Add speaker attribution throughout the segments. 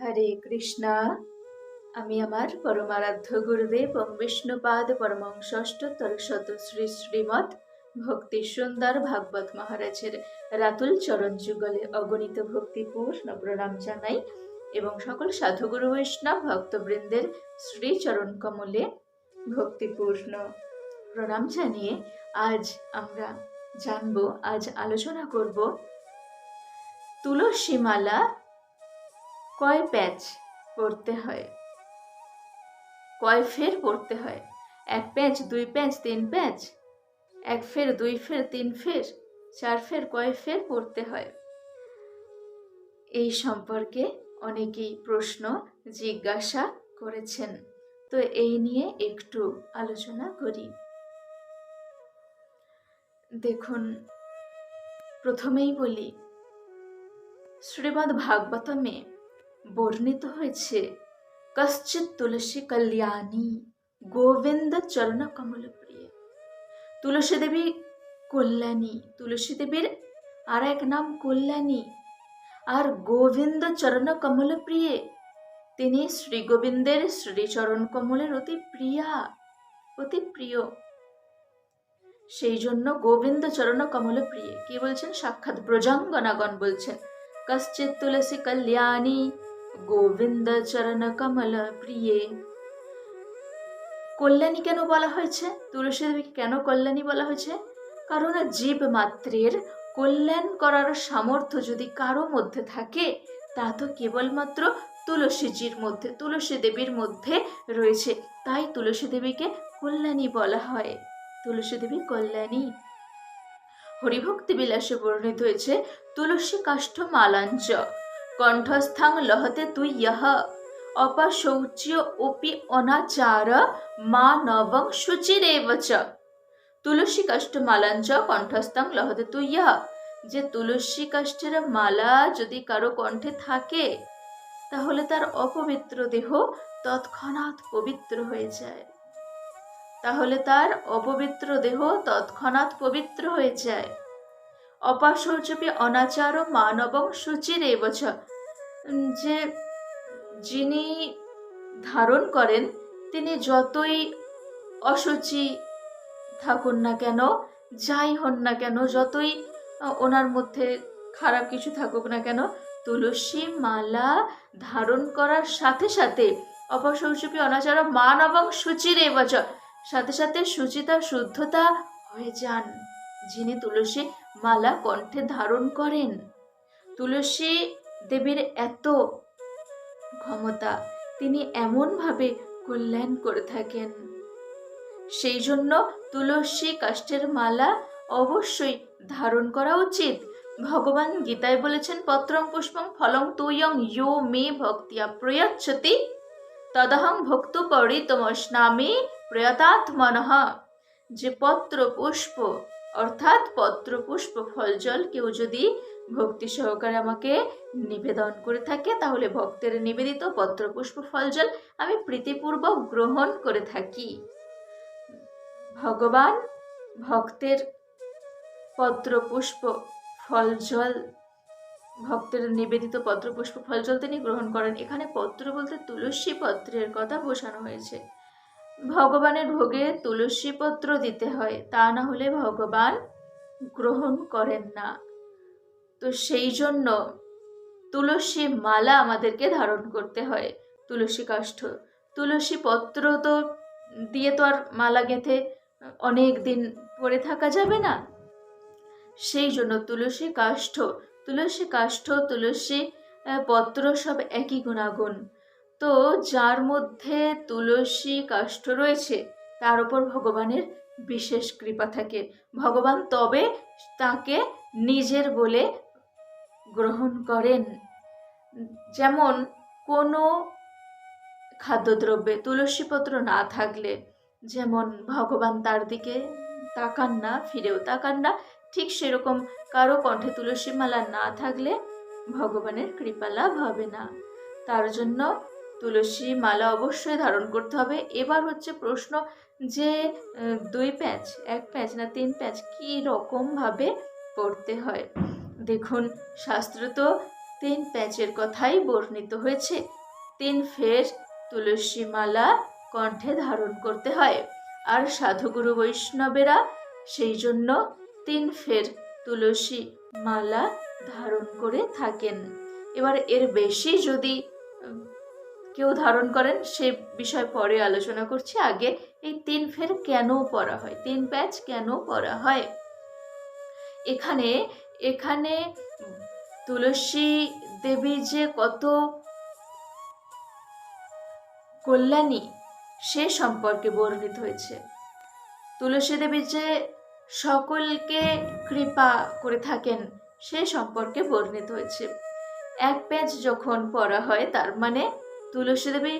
Speaker 1: হরে কৃষ্ণা আমি আমার পরমারাধ্য গুরুদেব এবং বিষ্ণুপাদ পরমং ষষ্ঠ তলশত শ্রী শ্রীমৎ ভক্তি সুন্দর ভাগবত মহারাজের রাতুল চরণ যুগলে অগণিত ভক্তিপূর্ণ প্রণাম জানাই এবং সকল সাধুগুরু বৈষ্ণব ভক্তবৃন্দের শ্রীচরণ কমলে ভক্তিপূর্ণ প্রণাম জানিয়ে আজ আমরা জানব আজ আলোচনা করব তুলসীমালা কয় প্যাচ পড়তে হয় কয় ফের পড়তে হয় এক প্যাঁচ দুই প্যাঁচ তিন প্যাঁচ এক ফের দুই ফের তিন ফের চার ফের কয় ফের পড়তে হয় এই সম্পর্কে অনেকেই প্রশ্ন জিজ্ঞাসা করেছেন তো এই নিয়ে একটু আলোচনা করি দেখুন প্রথমেই বলি শ্রীমদ ভাগবতমে বর্ণিত হয়েছে কশ্চিৎ তুলসী কল্যাণী গোবিন্দ চরণ কমল প্রিয় তুলসী দেবী কল্যাণী তুলসী দেবীর আর এক নাম কল্যাণী আর গোবিন্দ চরণ কমল প্রিয়ে তিনি শ্রী গোবিন্দের শ্রীচরণ কমলের অতি প্রিয়া অতি প্রিয় সেই জন্য গোবিন্দ চরণ কমল প্রিয়ে কি বলছেন সাক্ষাৎ ব্রজাঙ্গনাগণ বলছেন কশ্চিৎ তুলসী কল্যাণী চরণ কমল প্রিয়ে কল্যাণী কেন বলা হয়েছে তুলসী দেবীকে কেন কল্যাণী বলা হয়েছে কারণ জীব মাত্রের কল্যাণ করার সামর্থ্য যদি কারো মধ্যে থাকে তা তো কেবলমাত্র তুলসীজির মধ্যে তুলসী দেবীর মধ্যে রয়েছে তাই তুলসী দেবীকে কল্যাণী বলা হয় তুলসী দেবী কল্যাণী হরিভক্তি বিলাসে বর্ণিত হয়েছে তুলসী কাষ্ঠ মালাঞ্চ কণ্ঠস্থং লহতে তু ইহ অপশৌচ্য অপি অনাচার মা নবং শুচিরেব চ তুলসী মালাঞ্চ কণ্ঠস্থং লহতে তু ইহ যে তুলসী কষ্টের মালা যদি কারো কণ্ঠে থাকে তাহলে তার অপবিত্র দেহ তৎক্ষণাৎ পবিত্র হয়ে যায় তাহলে তার অপবিত্র দেহ তৎক্ষণাৎ পবিত্র হয়ে যায় অপাশৌচপি অনাচার মানবং সূচির এই বছর যে যিনি ধারণ করেন তিনি যতই অসুচি থাকুন না কেন যাই হন না কেন যতই ওনার মধ্যে খারাপ কিছু থাকুক না কেন তুলসী মালা ধারণ করার সাথে সাথে অপশৌচপী অনাচার মান এবং সূচির এই বছর সাথে সাথে সুচিতা শুদ্ধতা হয়ে যান যিনি তুলসী মালা কণ্ঠে ধারণ করেন তুলসী দেবীর এত ক্ষমতা তিনি এমনভাবে কল্যাণ করে থাকেন সেই জন্য তুলসী কাষ্ঠের মালা অবশ্যই ধারণ করা উচিত ভগবান গীতায় বলেছেন পত্রং পুষ্পং ফলং তুয়ং ইয় মে ভক্তিয়া প্রয়াচ্ছতি তদহং ভক্ত পরি তোমার নামে যে পত্র পুষ্প অর্থাৎ পত্র পুষ্প ফলজল কেউ যদি ভক্তি সহকারে আমাকে নিবেদন করে থাকে তাহলে ভক্তের নিবেদিত পত্র পুষ্প ফলজল আমি প্রীতিপূর্বক গ্রহণ করে থাকি ভগবান ভক্তের পত্র পুষ্প ফলজল ভক্তের নিবেদিত পত্র পুষ্প ফলজল তিনি গ্রহণ করেন এখানে পত্র বলতে তুলসী পত্রের কথা বোঝানো হয়েছে ভগবানের ভোগে তুলসীপত্র দিতে হয় তা না হলে ভগবান গ্রহণ করেন না তো সেই জন্য তুলসী মালা আমাদেরকে ধারণ করতে হয় তুলসী কাষ্ঠ তুলসী পত্র তো দিয়ে তো আর মালা গেঁথে অনেক দিন পরে থাকা যাবে না সেই জন্য তুলসী কাষ্ঠ তুলসী কাষ্ঠ তুলসী পত্র সব একই গুণাগুণ তো যার মধ্যে তুলসী কাষ্ঠ রয়েছে তার উপর ভগবানের বিশেষ কৃপা থাকে ভগবান তবে তাকে নিজের বলে গ্রহণ করেন যেমন কোনো খাদ্যদ্রব্যে তুলসীপত্র না থাকলে যেমন ভগবান তার দিকে তাকান না ফিরেও তাকান না ঠিক সেরকম কারো কণ্ঠে তুলসী মালা না থাকলে ভগবানের কৃপা লাভ হবে না তার জন্য তুলসী মালা অবশ্যই ধারণ করতে হবে এবার হচ্ছে প্রশ্ন যে দুই প্যাঁচ এক প্যাঁচ না তিন প্যাঁচ কী রকমভাবে পড়তে হয় দেখুন শাস্ত্র তো তিন প্যাঁচের কথাই বর্ণিত হয়েছে তিন ফের তুলসী মালা কণ্ঠে ধারণ করতে হয় আর সাধুগুরু বৈষ্ণবেরা সেই জন্য তিন ফের তুলসী মালা ধারণ করে থাকেন এবার এর বেশি যদি কেউ ধারণ করেন সে বিষয় পরে আলোচনা করছি আগে এই তিন ফের কেন পরা হয় তিন প্যাচ কেন পরা হয় এখানে এখানে তুলসী দেবী যে কত কল্যাণী সে সম্পর্কে বর্ণিত হয়েছে তুলসী দেবী যে সকলকে কৃপা করে থাকেন সে সম্পর্কে বর্ণিত হয়েছে এক প্যাঁচ যখন পড়া হয় তার মানে তুলসী দেবী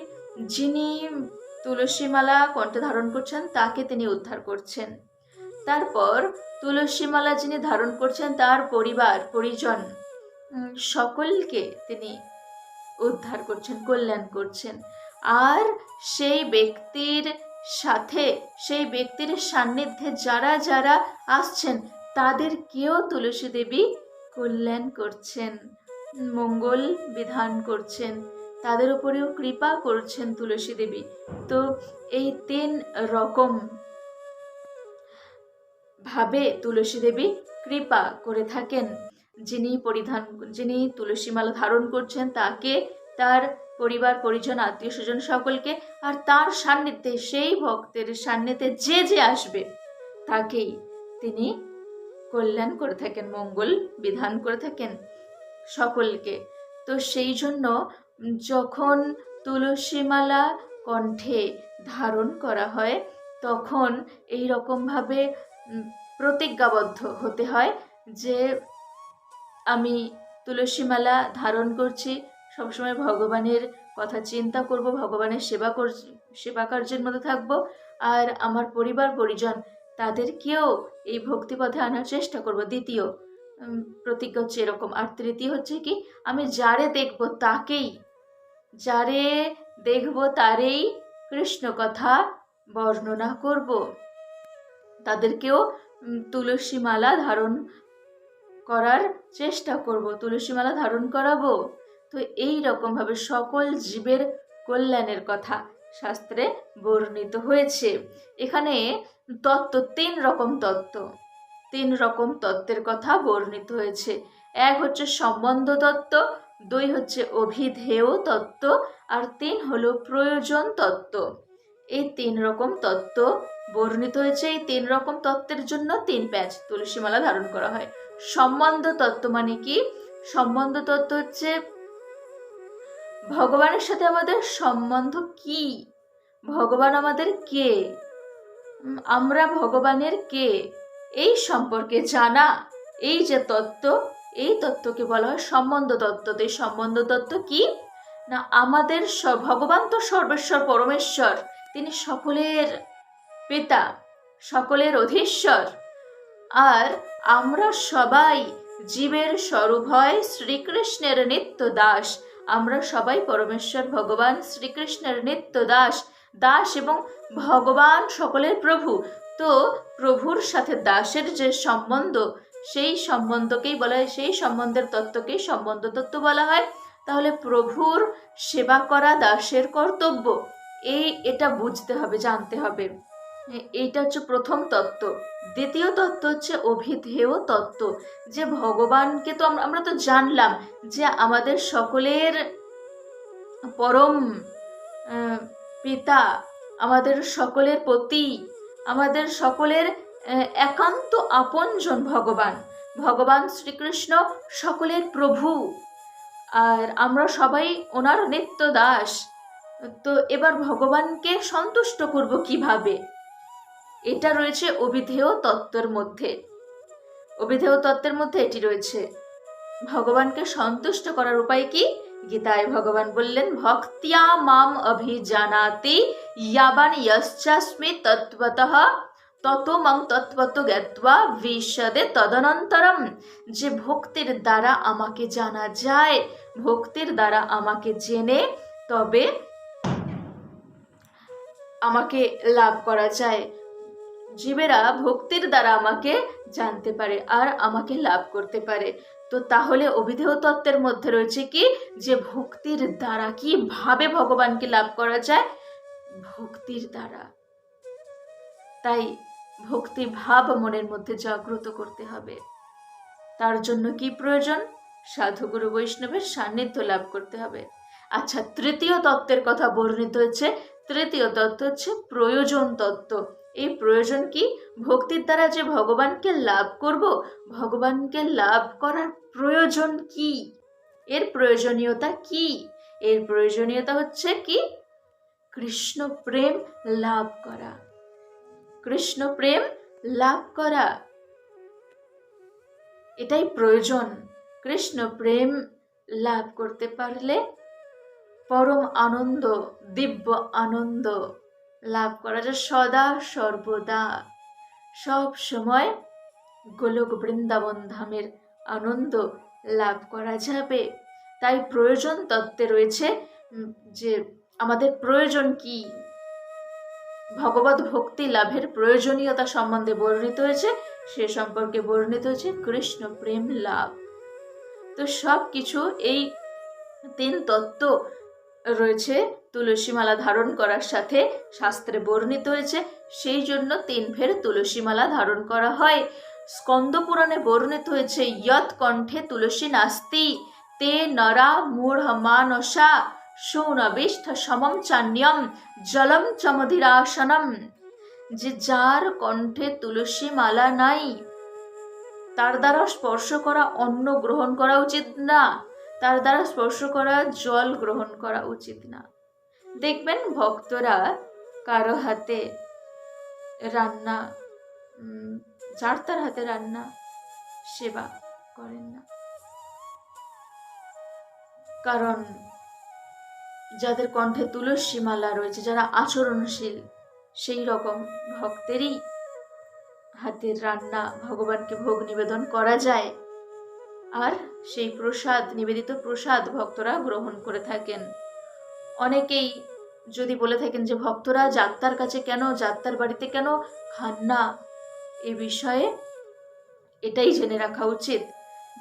Speaker 1: যিনি তুলসীমালা কণ্ঠে ধারণ করছেন তাকে তিনি উদ্ধার করছেন তারপর তুলসীমালা যিনি ধারণ করছেন তার পরিবার পরিজন সকলকে তিনি উদ্ধার করছেন কল্যাণ করছেন আর সেই ব্যক্তির সাথে সেই ব্যক্তির সান্নিধ্যে যারা যারা আসছেন কেউ তুলসী দেবী কল্যাণ করছেন মঙ্গল বিধান করছেন তাদের উপরেও কৃপা করছেন তুলসী দেবী তো এই তিন রকম ভাবে তুলসী দেবী কৃপা করে থাকেন যিনি পরিধান যিনি তুলসীমালা ধারণ করছেন তাকে তার পরিবার পরিজন আত্মীয় স্বজন সকলকে আর তার সান্নিধ্যে সেই ভক্তের সান্নিধ্যে যে যে আসবে তাকেই তিনি কল্যাণ করে থাকেন মঙ্গল বিধান করে থাকেন সকলকে তো সেই জন্য যখন তুলসীমালা কণ্ঠে ধারণ করা হয় তখন এই রকমভাবে প্রতিজ্ঞাবদ্ধ হতে হয় যে আমি তুলসীমালা ধারণ করছি সবসময় ভগবানের কথা চিন্তা করব ভগবানের সেবা কর সেবা কার্যের মধ্যে থাকব আর আমার পরিবার পরিজন তাদেরকেও এই ভক্তিপথে আনার চেষ্টা করব দ্বিতীয় প্রতিজ্ঞা হচ্ছে এরকম আর তৃতীয় হচ্ছে কি আমি যারে দেখব তাকেই যারে দেখব তারেই কৃষ্ণ কথা বর্ণনা করব তাদেরকেও তুলসী মালা ধারণ করার চেষ্টা করব তুলসী মালা ধারণ করাবো তো এই রকমভাবে সকল জীবের কল্যাণের কথা শাস্ত্রে বর্ণিত হয়েছে এখানে তত্ত্ব তিন রকম তত্ত্ব তিন রকম তত্ত্বের কথা বর্ণিত হয়েছে এক হচ্ছে সম্বন্ধ তত্ত্ব দুই হচ্ছে অভিধেয় তত্ত্ব আর তিন হলো প্রয়োজন তত্ত্ব এই তিন রকম তত্ত্ব বর্ণিত হয়েছে এই তিন রকম তত্ত্বের জন্য তিন প্যাঁচ তুলসীমালা ধারণ করা হয় সম্বন্ধ তত্ত্ব মানে কি সম্বন্ধ তত্ত্ব হচ্ছে ভগবানের সাথে আমাদের সম্বন্ধ কি ভগবান আমাদের কে আমরা ভগবানের কে এই সম্পর্কে জানা এই যে তত্ত্ব এই তত্ত্বকে বলা হয় সম্বন্ধ তত্ত্ব তো এই সম্বন্ধ তত্ত্ব কি না আমাদের ভগবান তো সর্বেশ্বর পরমেশ্বর তিনি সকলের পিতা সকলের অধীশ্বর আর আমরা সবাই জীবের স্বরূপ হয় শ্রীকৃষ্ণের নিত্য দাস আমরা সবাই পরমেশ্বর ভগবান শ্রীকৃষ্ণের নিত্য দাস দাস এবং ভগবান সকলের প্রভু তো প্রভুর সাথে দাসের যে সম্বন্ধ সেই সম্বন্ধকেই বলা হয় সেই সম্বন্ধের তত্ত্বকেই সম্বন্ধ তত্ত্ব বলা হয় তাহলে প্রভুর সেবা করা দাসের কর্তব্য এই এটা বুঝতে হবে জানতে হবে এইটা হচ্ছে প্রথম তত্ত্ব দ্বিতীয় তত্ত্ব হচ্ছে অভিধেয় তত্ত্ব যে ভগবানকে তো আমরা তো জানলাম যে আমাদের সকলের পরম পিতা আমাদের সকলের পতি আমাদের সকলের একান্ত আপনজন ভগবান ভগবান শ্রীকৃষ্ণ সকলের প্রভু আর আমরা সবাই ওনার নিত্য দাস তো এবার ভগবানকে সন্তুষ্ট করব কিভাবে এটা রয়েছে অবিধেয় তত্ত্বের মধ্যে অবিধেয় তত্ত্বের মধ্যে এটি রয়েছে ভগবানকে সন্তুষ্ট করার উপায় কি গীতায় ভগবান বললেন ভক্তিয়া মাম অভিজানাতি ইয়াবান ইয়শ্চাস্মি তত্ত্বতঃ মং তৎপত জ্ঞাত্বা বিশদে তদনন্তরম যে ভক্তির দ্বারা আমাকে জানা যায় ভক্তির দ্বারা আমাকে জেনে তবে আমাকে লাভ করা যায় জীবেরা ভক্তির দ্বারা আমাকে জানতে পারে আর আমাকে লাভ করতে পারে তো তাহলে অভিধেয় তত্ত্বের মধ্যে রয়েছে কি যে ভক্তির দ্বারা কিভাবে ভগবানকে লাভ করা যায় ভক্তির দ্বারা তাই ভক্তি ভাব মনের মধ্যে জাগ্রত করতে হবে তার জন্য কি প্রয়োজন সাধুগুরু বৈষ্ণবের সান্নিধ্য লাভ করতে হবে আচ্ছা তৃতীয় তত্ত্বের কথা বর্ণিত হচ্ছে তৃতীয় তত্ত্ব হচ্ছে প্রয়োজন তত্ত্ব এই প্রয়োজন কি ভক্তির দ্বারা যে ভগবানকে লাভ করব ভগবানকে লাভ করার প্রয়োজন কি এর প্রয়োজনীয়তা কি এর প্রয়োজনীয়তা হচ্ছে কি কৃষ্ণ প্রেম লাভ করা কৃষ্ণ প্রেম লাভ করা এটাই প্রয়োজন কৃষ্ণ প্রেম লাভ করতে পারলে পরম আনন্দ দিব্য আনন্দ লাভ করা যায় সদা সর্বদা সব সময় গোলক বৃন্দাবন ধামের আনন্দ লাভ করা যাবে তাই প্রয়োজন তত্ত্বে রয়েছে যে আমাদের প্রয়োজন কি ভগবত ভক্তি লাভের প্রয়োজনীয়তা সম্বন্ধে বর্ণিত হয়েছে সে সম্পর্কে বর্ণিত হয়েছে কৃষ্ণ প্রেম লাভ তো সব কিছু এই তিন তত্ত্ব রয়েছে তুলসীমালা ধারণ করার সাথে শাস্ত্রে বর্ণিত হয়েছে সেই জন্য তিন ফের তুলসীমালা ধারণ করা হয় পুরাণে বর্ণিত হয়েছে ইয়ৎ কণ্ঠে তুলসী নাস্তি তে নরা মূঢ় মানসা সৌনবিষ্ঠ সমম চান্যম জলম চমধিরাসনম যে যার কণ্ঠে তুলসী মালা নাই তার দ্বারা স্পর্শ করা অন্ন গ্রহণ করা উচিত না তার দ্বারা স্পর্শ করা জল গ্রহণ করা উচিত না দেখবেন ভক্তরা কারো হাতে রান্না যার তার হাতে রান্না সেবা করেন না কারণ যাদের কণ্ঠে তুলসী মালা রয়েছে যারা আচরণশীল সেই রকম ভক্তেরই হাতের রান্না ভগবানকে ভোগ নিবেদন করা যায় আর সেই প্রসাদ নিবেদিত প্রসাদ ভক্তরা গ্রহণ করে থাকেন অনেকেই যদি বলে থাকেন যে ভক্তরা যাত্রার কাছে কেন যাত্রার বাড়িতে কেন খান না এ বিষয়ে এটাই জেনে রাখা উচিত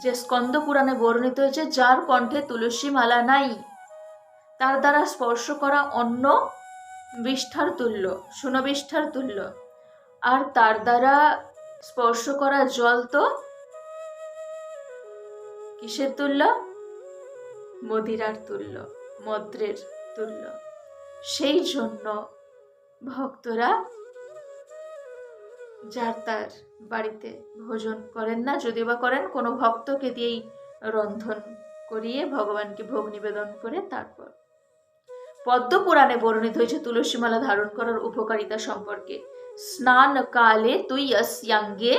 Speaker 1: যে স্কন্দ পুরাণে বর্ণিত হয়েছে যার কণ্ঠে তুলসী মালা নাই তার দ্বারা স্পর্শ করা অন্য বিষ্ঠার তুল্য সুনবিষ্ঠার তুল্য আর তার দ্বারা স্পর্শ করা জল তো কিসের তুল্য মদিরার তুল্য মদ্রের তুল্য সেই জন্য ভক্তরা যার তার বাড়িতে ভোজন করেন না যদি বা করেন কোনো ভক্তকে দিয়েই রন্ধন করিয়ে ভগবানকে ভোগ নিবেদন করে তারপর পদ্মপুরাণে বর্ণিত হয়েছে তুলসীমালা ধারণ করার উপকারিতা সম্পর্কে স্নানকালে তুইয়স্যাঙ্গে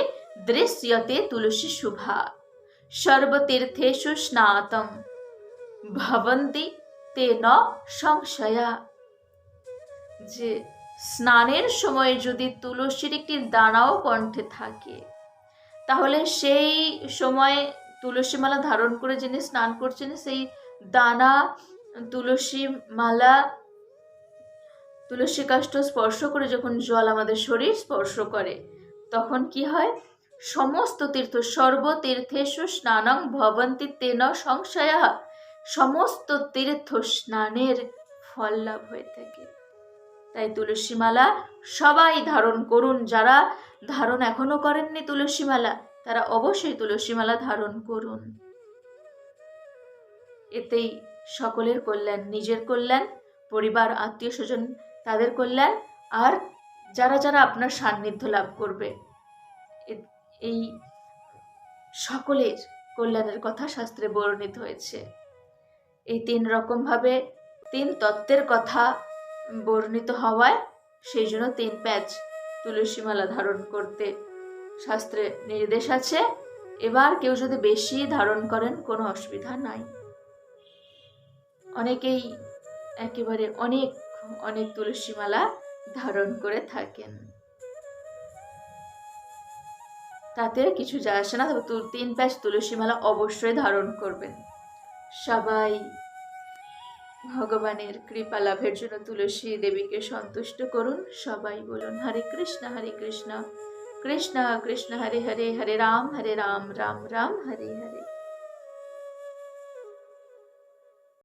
Speaker 1: দৃশ্যতে তুলসী শুভা সর্বতীর্থেষু স্নাতম ভবন্তি তে ন সংশয়া যে স্নানের সময়ে যদি তুলসীর একটি দানাও কণ্ঠে থাকে তাহলে সেই সময়ে তুলসীমালা ধারণ করে যিনি স্নান করছেন সেই দানা তুলসী মালা তুলসী কাষ্ঠ স্পর্শ করে যখন জল আমাদের শরীর স্পর্শ করে তখন কি হয় সমস্ত তীর্থ সর্বতীর্থেষু স্নানং ভবন্তি তেন সংশয়া সমস্ত তীর্থ স্নানের ফল লাভ হয়ে থাকে তাই তুলসীমালা সবাই ধারণ করুন যারা ধারণ এখনো করেননি তুলসীমালা তারা অবশ্যই তুলসীমালা ধারণ করুন এতেই সকলের কল্যাণ নিজের কল্যাণ পরিবার আত্মীয় স্বজন তাদের কল্যাণ আর যারা যারা আপনার সান্নিধ্য লাভ করবে এই সকলের কল্যাণের কথা শাস্ত্রে বর্ণিত হয়েছে এই তিন রকমভাবে তিন তত্ত্বের কথা বর্ণিত হওয়ায় সেই জন্য তিন প্যাচ তুলসীমালা ধারণ করতে শাস্ত্রে নির্দেশ আছে এবার কেউ যদি বেশি ধারণ করেন কোনো অসুবিধা নাই অনেকেই একেবারে অনেক অনেক তুলসীমালা ধারণ করে থাকেন তাতে কিছু যায় আসে না তিন প্যাচ তুলসীমালা অবশ্যই ধারণ করবেন সবাই ভগবানের কৃপা লাভের জন্য তুলসী দেবীকে সন্তুষ্ট করুন সবাই বলুন হরে কৃষ্ণ হরে কৃষ্ণ কৃষ্ণ কৃষ্ণ হরে হরে হরে রাম হরে রাম রাম রাম হরে হরে